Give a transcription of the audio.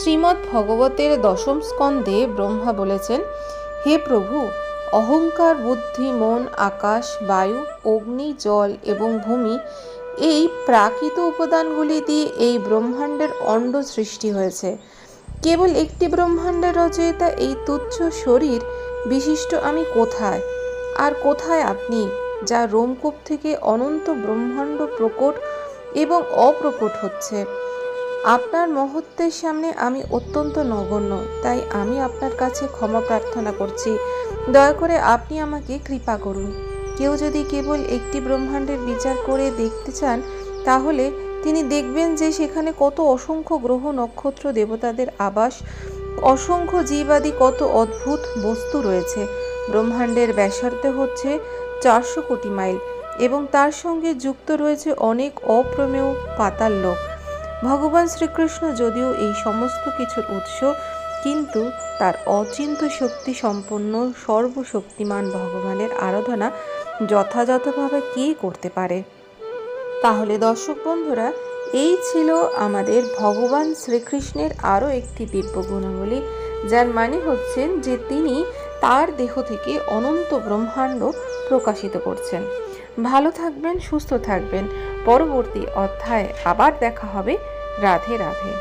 শ্রীমদ্ ভগবতের দশম স্কন্ধে ব্রহ্মা বলেছেন, হে প্রভু, অহংকার, বুদ্ধি, মন, আকাশ, বায়ু, অগ্নি, জল এবং ভূমি, এই প্রাকৃত উপাদানগুলি দিয়ে এই ব্রহ্মাণ্ডের অণ্ড সৃষ্টি হয়েছে। কেবল একটি ব্রহ্মাণ্ডের রচয়িতা এই তুচ্ছ শরীর বিশিষ্ট আমি কোথায়? আর কোথায় আপনি, যা রোমকূপ থেকে অনন্ত ব্রহ্মাণ্ড প্রকট এবং অপ্রকট হচ্ছে? আপনার মহত্বের সামনে আমি অত্যন্ত নগণ্য, তাই আমি আপনার কাছে ক্ষমা প্রার্থনা করছি। দয়া করে আপনি আমাকে কৃপা করুন। কেউ যদি কেবল একটি ব্রহ্মাণ্ডের বিচার করে দেখতে চান, তাহলে তিনি দেখবেন যে সেখানে কত অসংখ্য গ্রহ, নক্ষত্র, দেবতাদের আবাস, অসংখ্য জীবাদি কত অদ্ভুত বস্তু রয়েছে। ব্রহ্মাণ্ডের ব্যাসার্ধ হচ্ছে চারশো কোটি মাইল এবং তার সঙ্গে যুক্ত রয়েছে অনেক অপ্রমেয় পাতাল লোক। ভগবান শ্রীকৃষ্ণ যদিও এই সমস্ত কিছুর উৎস, কিন্তু তার অচিন্ত শক্তি সম্পন্ন সর্বশক্তিমান ভগবানের আরাধনা যথাযথভাবে কে করতে পারে? তাহলে দর্শক বন্ধুরা, এই ছিল আমাদের ভগবান শ্রীকৃষ্ণের আরও একটি দিব্য গুণাবলী, যার মানে হচ্ছেন যে তিনি তার দেহ থেকে অনন্ত ব্রহ্মাণ্ড প্রকাশিত করছেন। ভালো থাকবেন, সুস্থ থাকবেন। পরবর্তী অধ্যায়ে আবার দেখা হবে। রাধে রাধে।